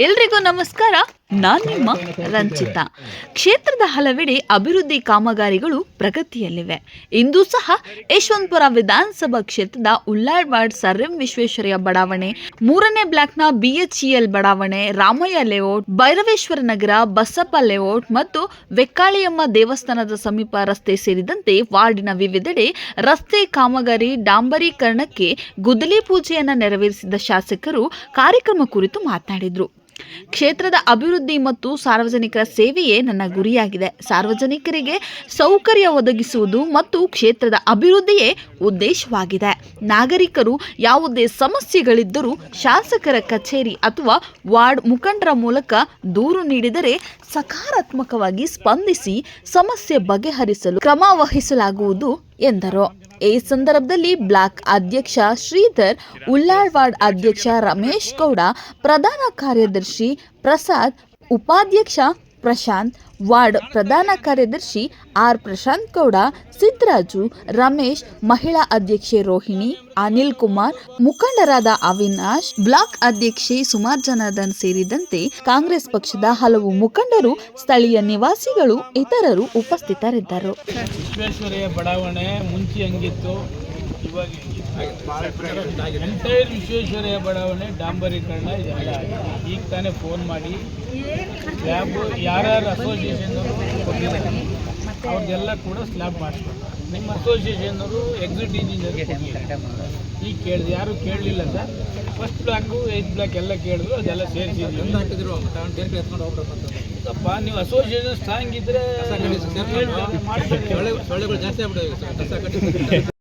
ಎಲ್ರಿಗೂ ನಮಸ್ಕಾರ. ನಾನು ನಿಮ್ಮ ರಂಜಿತಾ ಕ್ಷೇತ್ರದ ಹಲವೆಡೆ ಅಭಿವೃದ್ಧಿ ಕಾಮಗಾರಿಗಳು ಪ್ರಗತಿಯಲ್ಲಿವೆ. ಇಂದು ಸಹ ಯಶವಂತಪುರ ವಿಧಾನಸಭಾ ಕ್ಷೇತ್ರದ ಉಲ್ಲಾಳ್ವಾಡ್ ಸರ್ ಎಂ ವಿಶ್ವೇಶ್ವರಯ್ಯ ಬಡಾವಣೆ, ಮೂರನೇ ಬ್ಲಾಕ್ನ ಬಿಎಚ್ಇಎಲ್ ಬಡಾವಣೆ, ರಾಮಯ್ಯ ಲೇಔಟ್, ಭೈರವೇಶ್ವರ ನಗರ, ಬಸಪ್ಪ ಲೇಔಟ್ ಮತ್ತು ವೆಕ್ಕಾಳಿಯಮ್ಮ ದೇವಸ್ಥಾನದ ಸಮೀಪ ರಸ್ತೆ ಸೇರಿದಂತೆ ವಾರ್ಡಿನ ವಿವಿಧೆಡೆ ರಸ್ತೆ ಕಾಮಗಾರಿ ಡಾಂಬರೀಕರಣಕ್ಕೆ ಗುದ್ದಲಿ ಪೂಜೆಯನ್ನ ನೆರವೇರಿಸಿದ ಶಾಸಕರು ಕಾರ್ಯಕ್ರಮ ಕುರಿತು ಮಾತನಾಡಿದರು ಕ್ಷೇತ್ರದ ಅಭಿವೃದ್ಧಿ ಮತ್ತು ಸಾರ್ವಜನಿಕರ ಸೇವೆಯೇ ನನ್ನ ಗುರಿಯಾಗಿದೆ. ಸಾರ್ವಜನಿಕರಿಗೆ ಸೌಕರ್ಯ ಒದಗಿಸುವುದು ಮತ್ತು ಕ್ಷೇತ್ರದ ಅಭಿವೃದ್ಧಿಯೇ ಉದ್ದೇಶವಾಗಿದೆ. ನಾಗರಿಕರು ಯಾವುದೇ ಸಮಸ್ಯೆಗಳಿದ್ದರೂ ಶಾಸಕರ ಕಚೇರಿ ಅಥವಾ ವಾರ್ಡ್ ಮುಖಂಡರ ಮೂಲಕ ದೂರು ನೀಡಿದರೆ ಸಕಾರಾತ್ಮಕವಾಗಿ ಸ್ಪಂದಿಸಿ ಸಮಸ್ಯೆ ಬಗೆಹರಿಸಲು ಕ್ರಮ ವಹಿಸಲಾಗುವುದು ಎಂದರು. ಈ ಸಂದರ್ಭದಲ್ಲಿ ಬ್ಲಾಕ್ ಅಧ್ಯಕ್ಷ ಶ್ರೀಧರ್ ಉಲ್ಲಾಳ್ವಾಡ್ ಅಧ್ಯಕ್ಷ ರಮೇಶ್ ಗೌಡ ಪ್ರಧಾನ ಕಾರ್ಯದರ್ಶಿ ಪ್ರಸಾದ್ ಉಪಾಧ್ಯಕ್ಷ ಪ್ರಶಾಂತ್, ವಾರ್ಡ್ ಪ್ರಧಾನ ಕಾರ್ಯದರ್ಶಿ ಆರ್ ಪ್ರಶಾಂತ್ ಗೌಡ, ಸಿದ್ದರಾಜು, ರಮೇಶ್, ಮಹಿಳಾ ಅಧ್ಯಕ್ಷೆ ರೋಹಿಣಿ, ಅನಿಲ್ ಕುಮಾರ್, ಮುಖಂಡರಾದ ಅವಿನಾಶ್, ಬ್ಲಾಕ್ ಅಧ್ಯಕ್ಷೆ ಸುಮಾರ್ ಜನಾರ್ದನ್ ಸೇರಿದಂತೆ ಕಾಂಗ್ರೆಸ್ ಪಕ್ಷದ ಹಲವು ಮುಖಂಡರು, ಸ್ಥಳೀಯ ನಿವಾಸಿಗಳು, ಇತರರು ಉಪಸ್ಥಿತರಿದ್ದರು. ಎಂಟೈರ್ ವಿಶ್ವೇಶ್ವರಯ್ಯ ಬಡಾವಣೆ ಡಾಂಬರೀಕರಣ ಇದೆಲ್ಲ. ಈಗ ತಾನೇ ಫೋನ್ ಮಾಡಿ ಸ್ಲ್ಯಾಬ್ ಯಾರ್ಯಾರು ಅಸೋಸಿಯೇಷನ್ ಕೊಟ್ಟಿದ್ದಾರೆ ಅವ್ರದ್ದೆಲ್ಲ ಕೂಡ ಸ್ಲ್ಯಾಬ್ ಮಾಡಿಸ್ಬೇಕು ನಿಮ್ಮ ಅಸೋಸಿಯೇಷನ್ನವರು ಎಕ್ಸಿಟ್ ಇಂಜಿನಿಯರ್ ಈಗ ಕೇಳಿದ್ರು ಯಾರು ಕೇಳಲಿಲ್ಲ sir first block eighth block ಎಲ್ಲ ಕೇಳಿದ್ರು ಅದೆಲ್ಲ ಸೇರಿಸಿ ಅಪ್ಪ ನೀವು ಅಸೋಸಿಯೇಷನ್ ಸ್ಟ್ರಾಂಗ್. ಸೊಳ್ಳೆಗಳು ಜಾಸ್ತಿ